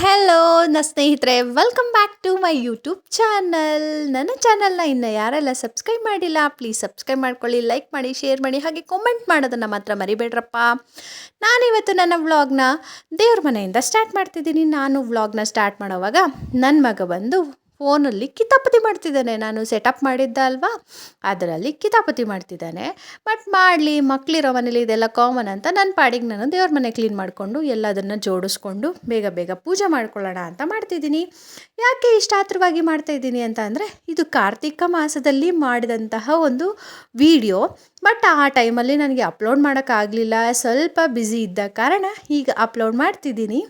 Hello ನನ್ನ ಸ್ನೇಹಿತರೆ. Welcome back to my YouTube channel ನನ್ನ ಚಾನಲ್ನ ಇನ್ನು ಯಾರೆಲ್ಲ ಸಬ್ಸ್ಕ್ರೈಬ್ ಮಾಡಿಲ್ಲ ಪ್ಲೀಸ್ ಸಬ್ಸ್ಕ್ರೈಬ್ ಮಾಡ್ಕೊಳ್ಳಿ ಲೈಕ್ ಮಾಡಿ ಶೇರ್ ಮಾಡಿ, ಹಾಗೆ ಕಾಮೆಂಟ್ ಮಾಡೋದನ್ನು ಮಾತ್ರ ಮರಿಬೇಡ್ರಪ್ಪ. ನಾನಿವತ್ತು ನನ್ನ ವ್ಲಾಗ್ನ ದೇವ್ರ ಮನೆಯಿಂದ ಸ್ಟಾರ್ಟ್ ಮಾಡ್ತಿದ್ದೀನಿ. ನಾನು ವ್ಲಾಗ್ನ ಸ್ಟಾರ್ಟ್ ಮಾಡೋವಾಗ ನನ್ನ ಮಗ ಬಂದು ಫೋನಲ್ಲಿ ಕಿತಾಪತಿ ಮಾಡ್ತಿದ್ದಾನೆ. ನಾನು ಸೆಟಪ್ ಮಾಡಿದ್ದ ಅಲ್ವಾ? ಅದರಲ್ಲಿ ಕಿತಾಪತಿ ಮಾಡ್ತಿದ್ದಾನೆ. ಬಟ್ ಮಾಡಲಿ ಮಕ್ಕಳಿರೋ ಮನೇಲಿ ಇದೆಲ್ಲ ಕಾಮನ್ ಅಂತ ನನ್ನ ಪಾಡಿಗೆ ನಾನು ದೇವ್ರ ಮನೆ ಕ್ಲೀನ್ ಮಾಡಿಕೊಂಡು ಎಲ್ಲದನ್ನು ಜೋಡಿಸ್ಕೊಂಡು ಬೇಗ ಬೇಗ ಪೂಜೆ ಮಾಡ್ಕೊಳ್ಳೋಣ ಅಂತ ಮಾಡ್ತಿದ್ದೀನಿ. ಯಾಕೆ ಇಷ್ಟಾತ್ರವಾಗಿ ಮಾಡ್ತಾ ಇದ್ದೀನಿ ಅಂತ ಅಂದರೆ, ಇದು ಕಾರ್ತಿಕ ಮಾಸದಲ್ಲಿ ಮಾಡಿದಂತಹ ಒಂದು ವಿಡಿಯೋ ಬಟ್ ಆ ಟೈಮಲ್ಲಿ ನನಗೆ ಅಪ್ಲೋಡ್ ಮಾಡೋಕ್ಕಾಗಲಿಲ್ಲ ಸ್ವಲ್ಪ ಬ್ಯುಸಿ ಇದ್ದ ಕಾರಣ ಈಗ ಅಪ್ಲೋಡ್ ಮಾಡ್ತಿದ್ದೀನಿ.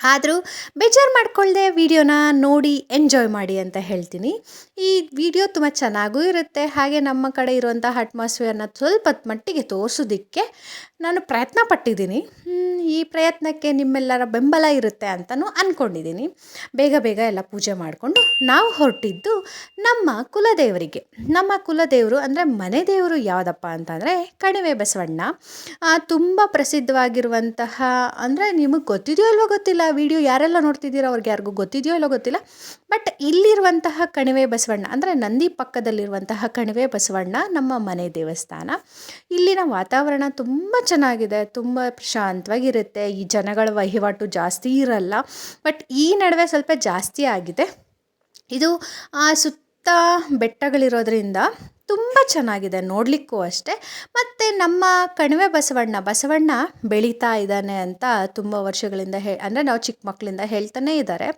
ಆದರೂ ಬೇಜಾರು ಮಾಡ್ಕೊಳ್ಳದೆ ವಿಡಿಯೋನ ನೋಡಿ ಎಂಜಾಯ್ ಮಾಡಿ ಅಂತ ಹೇಳ್ತೀನಿ. ಈ ವಿಡಿಯೋ ತುಂಬ ಚೆನ್ನಾಗೂ ಇರುತ್ತೆ. ಹಾಗೆ ನಮ್ಮ ಕಡೆ ಇರುವಂಥ ಅಟ್ಮಾಸ್ಫಿಯರ್ನ ಸ್ವಲ್ಪ ಮಟ್ಟಿಗೆ ತೋರಿಸೋದಕ್ಕೆ ನಾನು ಪ್ರಯತ್ನ ಪಟ್ಟಿದ್ದೀನಿ. ಈ ಪ್ರಯತ್ನಕ್ಕೆ ನಿಮ್ಮೆಲ್ಲರ ಬೆಂಬಲ ಇರುತ್ತೆ ಅಂತಲೂ ಅಂದ್ಕೊಂಡಿದ್ದೀನಿ ಬೇಗ ಬೇಗ ಎಲ್ಲ ಪೂಜೆ ಮಾಡಿಕೊಂಡು ನಾವು ಹೊರಟಿದ್ದು ನಮ್ಮ ಕುಲದೇವರಿಗೆ. ನಮ್ಮ ಕುಲದೇವರು ಅಂದರೆ ಮನೆ ದೇವರು ಯಾವುದಪ್ಪ ಅಂತಂದರೆ ಕಣಿವೆ ಬಸವಣ್ಣ. ತುಂಬ ಪ್ರಸಿದ್ಧವಾಗಿರುವಂತಹ ಅಂದರೆ ನಿಮಗೆ ಗೊತ್ತಿದೆಯೋ ಅಲ್ವೋ ಗೊತ್ತಿಲ್ಲ ವಿಡಿಯೋ ಯಾರೆಲ್ಲ ನೋಡ್ತಿದ್ದೀರೋ ಅವ್ರಿಗೆ ಯಾರಿಗೂ ಗೊತ್ತಿದೆಯೋ ಇಲ್ಲೋ ಗೊತ್ತಿಲ್ಲ. ಬಟ್ ಇಲ್ಲಿರುವಂತಹ ಕಣಿವೆ ಬಸವಣ್ಣ, ಅಂದರೆ ನಂದಿ ಪಕ್ಕದಲ್ಲಿರುವಂತಹ ಕಣಿವೆ ಬಸವಣ್ಣ ನಮ್ಮ ಮನೆ ದೇವಸ್ಥಾನ. ಇಲ್ಲಿನ ವಾತಾವರಣ ತುಂಬ ಚೆನ್ನಾಗಿದೆ, ತುಂಬ ಪ್ರಶಾಂತವಾಗಿರುತ್ತೆ, ಈ ಜನಗಳ ವಹಿವಾಟು ಜಾಸ್ತಿ ಇರಲ್ಲ. ಬಟ್ ಈ ನಡುವೆ ಸ್ವಲ್ಪ ಜಾಸ್ತಿ ಆಗಿದೆ. ಇದು ಸುತ್ತ ಬೆಟ್ಟಗಳಿರೋದ್ರಿಂದ ತುಂಬ ಚೆನ್ನಾಗಿದೆ ನೋಡಲಿಕ್ಕೂ ಅಷ್ಟೇ. ಮತ್ತು ನಮ್ಮ ಕಣಿವೆ ಬಸವಣ್ಣ ಬಸವಣ್ಣ ಬೆಳೀತಾ ಇದ್ದಾನೆ ಅಂತ ತುಂಬ ವರ್ಷಗಳಿಂದ ಹೇ, ಅಂದರೆ ನಾವು ಚಿಕ್ಕ ಮಕ್ಕಳಿಂದ ಹೇಳ್ತಾನೇ ಇದ್ದಾರೆ.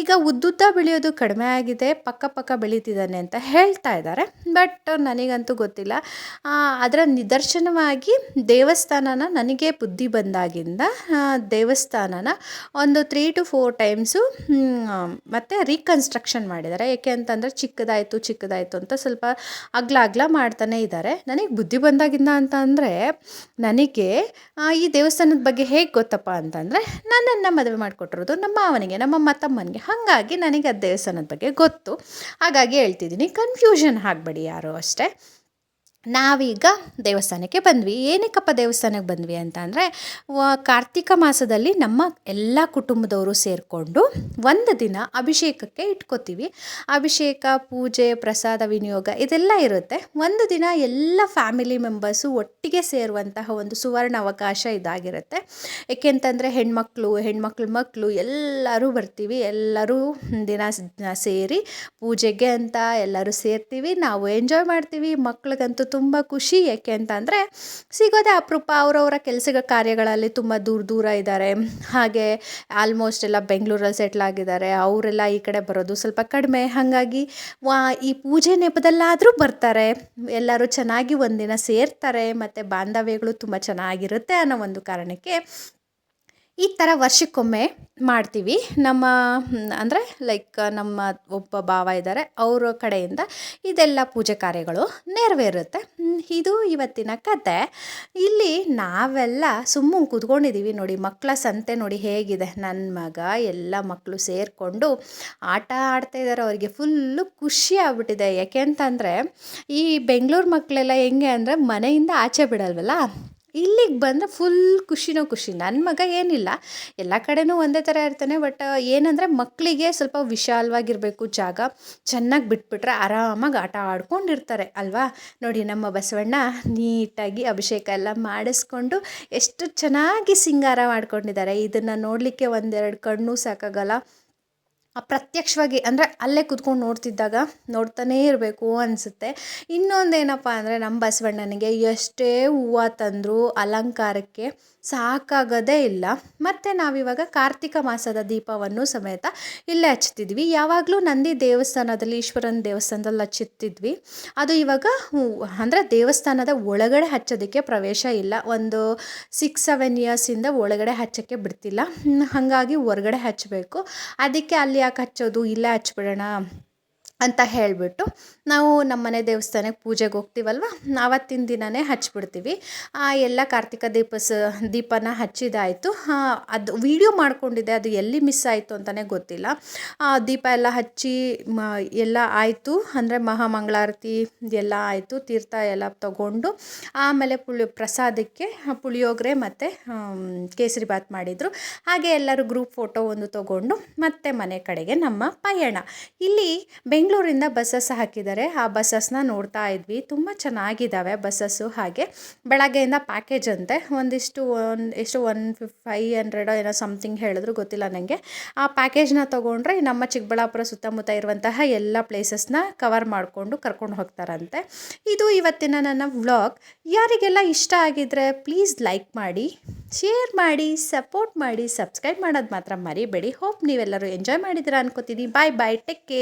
ಈಗ ಉದ್ದುದ್ದ ಬೆಳೆಯೋದು ಕಡಿಮೆ ಆಗಿದೆ, ಪಕ್ಕ ಬೆಳೀತಿದ್ದಾನೆ ಅಂತ ಹೇಳ್ತಾ ಇದ್ದಾರೆ. ಬಟ್ ನನಗಂತೂ ಗೊತ್ತಿಲ್ಲ. ಅದರ ನಿದರ್ಶನವಾಗಿ ದೇವಸ್ಥಾನನ ನನಗೆ ಬುದ್ಧಿ ಬಂದಾಗಿಂದ ದೇವಸ್ಥಾನನ ಒಂದು ತ್ರೀ ಟು ಫೋರ್ ಟೈಮ್ಸು ಮತ್ತು ರೀಕನ್ಸ್ಟ್ರಕ್ಷನ್ ಮಾಡಿದ್ದಾರೆ. ಏಕೆ ಅಂತಂದರೆ ಚಿಕ್ಕದಾಯಿತು ಚಿಕ್ಕದಾಯಿತು ಅಂತ ಸ್ವಲ್ಪ ಅಗ್ಲ ಅಗ್ಲ ಮಾಡ್ತಾನೆ ಇದ್ದಾರೆ ನನಗೆ ಬುದ್ಧಿ ಬಂದಾಗಿಂದ ಅಂತ ಅಂದರೆ ನನಗೆ ಈ ದೇವಸ್ಥಾನದ ಬಗ್ಗೆ ಹೇಗೆ ಗೊತ್ತಪ್ಪ ಅಂತಂದರೆ ನನ್ನನ್ನು ಮದುವೆ ಮಾಡಿಕೊಟ್ಟಿರೋದು ನಮ್ಮ ಮಾವನಿಗೆ, ನಮ್ಮ ಮತ್ತಮ್ಮನಿಗೆ. ಹಾಗಾಗಿ ನನಗೆ ಆ ದೇವಸ್ಥಾನದ ಬಗ್ಗೆ ಗೊತ್ತು. ಹಾಗಾಗಿ ಹೇಳ್ತಿದ್ದೀನಿ ಕನ್ಫ್ಯೂಷನ್ ಆಗಬೇಡಿ ಯಾರು ಅಷ್ಟೇ. ನಾವೀಗ ದೇವಸ್ಥಾನಕ್ಕೆ ಬಂದ್ವಿ. ಏನಕ್ಕಪ್ಪ ದೇವಸ್ಥಾನಕ್ಕೆ ಬಂದ್ವಿ ಅಂತ ಅಂದರೆ ಕಾರ್ತಿಕ ಮಾಸದಲ್ಲಿ ನಮ್ಮ ಎಲ್ಲ ಕುಟುಂಬದವರು ಸೇರಿಕೊಂಡು ಒಂದು ದಿನ ಅಭಿಷೇಕಕ್ಕೆ ಇಟ್ಕೋತೀವಿ. ಅಭಿಷೇಕ, ಪೂಜೆ, ಪ್ರಸಾದ, ವಿನಿಯೋಗ ಇದೆಲ್ಲ ಇರುತ್ತೆ. ಒಂದು ದಿನ ಎಲ್ಲ ಫ್ಯಾಮಿಲಿ ಮೆಂಬರ್ಸು ಒಟ್ಟಿಗೆ ಸೇರುವಂತಹ ಒಂದು ಸುವರ್ಣ ಅವಕಾಶ ಇದಾಗಿರುತ್ತೆ. ಏಕೆಂತಂದರೆ, ಹೆಣ್ಮಕ್ಳು, ಹೆಣ್ಮಕ್ಳ ಮಕ್ಕಳು ಎಲ್ಲರೂ ಬರ್ತೀವಿ. ಎಲ್ಲರೂ ದಿನ ಸೇರಿ ಪೂಜೆಗೆ ಅಂತ ಎಲ್ಲರೂ ಸೇರ್ತೀವಿ. ನಾವು ಎಂಜಾಯ್ ಮಾಡ್ತೀವಿ. ಮಕ್ಳಿಗಂತೂ ತುಂಬ ಖುಷಿ. ಯಾಕೆ ಅಂತ ಅಂದರೆ ಸಿಗೋದೇ ಅಪರೂಪ, ಅವರವರ ಕೆಲಸದ ಕಾರ್ಯಗಳಲ್ಲಿ ತುಂಬ ದೂರ ದೂರ ಇದ್ದಾರೆ. ಹಾಗೆ ಆಲ್ಮೋಸ್ಟ್ ಎಲ್ಲ ಬೆಂಗಳೂರಲ್ಲಿ ಸೆಟ್ಲ್ ಆಗಿದ್ದಾರೆ. ಅವರೆಲ್ಲ ಈ ಕಡೆ ಬರೋದು ಸ್ವಲ್ಪ ಕಡಿಮೆ. ಹಾಗಾಗಿ ವಾ, ಈ ಪೂಜೆ ನೆಪದಲ್ಲಾದರೂ ಬರ್ತಾರೆ. ಎಲ್ಲರೂ ಚೆನ್ನಾಗಿ ಒಂದಿನ ಸೇರ್ತಾರೆ. ಮತ್ತು ಬಾಂಧವ್ಯಗಳು ತುಂಬ ಚೆನ್ನಾಗಿರುತ್ತೆ ಅನ್ನೋ ಒಂದು ಕಾರಣಕ್ಕೆ ಈ ಥರ ವರ್ಷಕ್ಕೊಮ್ಮೆ ಮಾಡ್ತೀವಿ. ನಮ್ಮ ಅಂದರೆ ಲೈಕ್ ನಮ್ಮ ಒಬ್ಬ ಭಾವ ಇದ್ದಾರೆ ಅವರ ಕಡೆಯಿಂದ ಇದೆಲ್ಲ ಪೂಜೆ ಕಾರ್ಯಗಳು ನೆರವೇರುತ್ತೆ. ಇದು ಇವತ್ತಿನ ಕತೆ. ಇಲ್ಲಿ ನಾವೆಲ್ಲ ಸುಮ್ಮನೆ ಕೂತ್ಕೊಂಡಿದ್ದೀವಿ ನೋಡಿ ಮಕ್ಕಳ ಸಂತೆ ನೋಡಿ ಹೇಗಿದೆ. ನನ್ನ ಮಗ, ಎಲ್ಲ ಮಕ್ಕಳು ಸೇರಿಕೊಂಡು ಆಟ ಆಡ್ತಾ ಇದ್ದಾರೆ ಅವರಿಗೆ ಫುಲ್ಲು ಖುಷಿ ಆಗ್ಬಿಟ್ಟಿದೆ. ಯಾಕೆ ಅಂತಂದರೆ ಈ ಬೆಂಗಳೂರು ಮಕ್ಕಳೆಲ್ಲ ಹೆಂಗೆ ಅಂದರೆ ಮನೆಯಿಂದ ಆಚೆ ಬಿಡಲ್ವಲ್ಲ? ಇಲ್ಲಿಗೆ ಬಂದರೆ ಫುಲ್ ಖುಷಿನೋ ಖುಷಿ. ನನ್ನ ಮಗ ಏನಿಲ್ಲ, ಎಲ್ಲ ಕಡೆನೂ ಒಂದೇ ಥರ ಇರ್ತಾನೆ ಬಟ್ ಏನಂದರೆ ಮಕ್ಕಳಿಗೆ ಸ್ವಲ್ಪ ವಿಶಾಲವಾಗಿರಬೇಕು ಜಾಗ. ಚೆನ್ನಾಗಿ ಬಿಟ್ಬಿಟ್ರೆ ಆರಾಮಾಗಿ ಆಟ ಆಡ್ಕೊಂಡಿರ್ತಾರೆ, ಅಲ್ವಾ? ನೋಡಿ ನಮ್ಮ ಬಸವಣ್ಣ ನೀಟಾಗಿ ಅಭಿಷೇಕ ಎಲ್ಲ ಮಾಡಿಸ್ಕೊಂಡು ಎಷ್ಟು ಚೆನ್ನಾಗಿ ಸಿಂಗಾರ ಮಾಡ್ಕೊಂಡಿದ್ದಾರೆ. ಇದನ್ನು ನೋಡಲಿಕ್ಕೆ ಒಂದೆರಡು ಕಣ್ಣು ಸಾಕಾಗಲ್ಲ. ಪ್ರತ್ಯಕ್ಷವಾಗಿ ಅಂದರೆ ಅಲ್ಲೇ ಕುತ್ಕೊಂಡು ನೋಡ್ತಿದ್ದಾಗ ನೋಡ್ತಾನೇ ಇರಬೇಕು ಅನಿಸುತ್ತೆ. ಇನ್ನೊಂದೇನಪ್ಪ ಅಂದರೆ ನಮ್ಮ ಬಸವಣ್ಣನಿಗೆ ಎಷ್ಟೇ ಹೂವು ತಂದರೂ ಅಲಂಕಾರಕ್ಕೆ ಸಾಕಾಗೋದೇ ಇಲ್ಲ. ಮತ್ತು ನಾವಿವಾಗ ಕಾರ್ತಿಕ ಮಾಸದ ದೀಪವನ್ನು ಸಮೇತ ಇಲ್ಲೇ ಹಚ್ತಿದ್ವಿ. ಯಾವಾಗಲೂ ನಂದಿ ದೇವಸ್ಥಾನದಲ್ಲಿ, ಈಶ್ವರನ ದೇವಸ್ಥಾನದಲ್ಲಿ ಹಚ್ಚುತ್ತಿದ್ವಿ ಅದು ಇವಾಗ ಅಂದರೆ ದೇವಸ್ಥಾನದ ಒಳಗಡೆ ಹಚ್ಚೋದಕ್ಕೆ ಪ್ರವೇಶ ಇಲ್ಲ. ಒಂದು ಸಿಕ್ಸ್ ಸೆವೆನ್ ಇಯರ್ಸಿಂದ ಒಳಗಡೆ ಹಚ್ಚೋಕ್ಕೆ ಬಿಡ್ತಿಲ್ಲ. ಹಾಗಾಗಿ ಹೊರಗಡೆ ಹಚ್ಚಬೇಕು. ಅದಕ್ಕೆ ಅಲ್ಲಿ ಯಾಕೆ ಹಚ್ಚೋದು ಇಲ್ಲೇ ಹಚ್ಬಿಡೋಣ. ಅಂತ ಹೇಳಿಬಿಟ್ಟು ನಾವು ನಮ್ಮ ಮನೆ ದೇವಸ್ಥಾನಕ್ಕೆ ಪೂಜೆಗೆ ಹೋಗ್ತೀವಲ್ವ? ಆವತ್ತಿನ ದಿನವೇ ಹಚ್ಚಿಬಿಡ್ತೀವಿ ಆ ಎಲ್ಲ ಕಾರ್ತಿಕ ದೀಪಸ, ದೀಪನ ಹಚ್ಚಿದಾಯಿತು. ಅದು ವೀಡಿಯೋ ಮಾಡ್ಕೊಂಡಿದ್ದೆ, ಅದು ಎಲ್ಲಿ ಮಿಸ್ ಆಯಿತು ಅಂತಲೇ ಗೊತ್ತಿಲ್ಲ. ದೀಪ ಎಲ್ಲ ಹಚ್ಚಿ, ಮ, ಎಲ್ಲ ಆಯಿತು. ಅಂದರೆ ಮಹಾಮಂಗಳಾರತಿ ಎಲ್ಲ ಆಯಿತು, ತೀರ್ಥ ಎಲ್ಲ ತಗೊಂಡು. ಆಮೇಲೆ ಪುಳಿ, ಪ್ರಸಾದಕ್ಕೆ ಪುಳಿಯೋಗರೆ ಮತ್ತು ಕೇಸರಿಬಾತ್ ಮಾಡಿದರು. ಹಾಗೆ ಎಲ್ಲರೂ ಗ್ರೂಪ್ ಫೋಟೋ ಒಂದು ತಗೊಂಡು ಮತ್ತೆ ಮನೆ ಕಡೆಗೆ ನಮ್ಮ ಪಯಣ. ಇಲ್ಲಿ ಬೆಂಗಳೂರಿಂದ ಬಸ್ಸಸ್ ಹಾಕಿದ್ದಾರೆ. ಆ ಬಸ್ಸಸ್ನ ನೋಡ್ತಾ ಇದ್ವಿ. ತುಂಬ ಚೆನ್ನಾಗಿದ್ದಾವೆ ಬಸ್ಸಸ್ಸು ಹಾಗೆ. ಬೆಳಗ್ಗೆಯಿಂದ ಪ್ಯಾಕೇಜ್ ಅಂತೆ. ಒಂದಿಷ್ಟು ಒಂದು, ಎಷ್ಟು ಒನ್ ಫಿಫ್ ಫೈ ಹಂಡ್ರೆಡೋ ಏನೋ ಸಮಥಿಂಗ್ ಹೇಳಿದ್ರು ಗೊತ್ತಿಲ್ಲ ನನಗೆ ಆ ಪ್ಯಾಕೇಜ್ನ ತೊಗೊಂಡ್ರೆ ನಮ್ಮ ಚಿಕ್ಕಬಳ್ಳಾಪುರ ಸುತ್ತಮುತ್ತ ಇರುವಂತಹ ಎಲ್ಲ ಪ್ಲೇಸಸ್ನ ಕವರ್ ಮಾಡಿಕೊಂಡು ಕರ್ಕೊಂಡು ಹೋಗ್ತಾರಂತೆ. ಇದು ಇವತ್ತಿನ ನನ್ನ ವ್ಲಾಗ್ ಯಾರಿಗೆಲ್ಲ ಇಷ್ಟ ಆಗಿದ್ರೆ ಪ್ಲೀಸ್ ಲೈಕ್ ಮಾಡಿ ಶೇರ್ ಮಾಡಿ ಸಪೋರ್ಟ್ ಮಾಡಿ ಸಬ್ಸ್ಕ್ರೈಬ್ ಮಾಡೋದು ಮಾತ್ರ ಮರಿಬೇಡಿ. ಹೋಪ್ ನೀವೆಲ್ಲರೂ ಎಂಜಾಯ್ ಮಾಡಿದ್ದೀರಾ ಅನ್ಕೋತೀನಿ. ಬಾಯ್ ಬಾಯ್ ಟೇಕ್ ಕೇರ್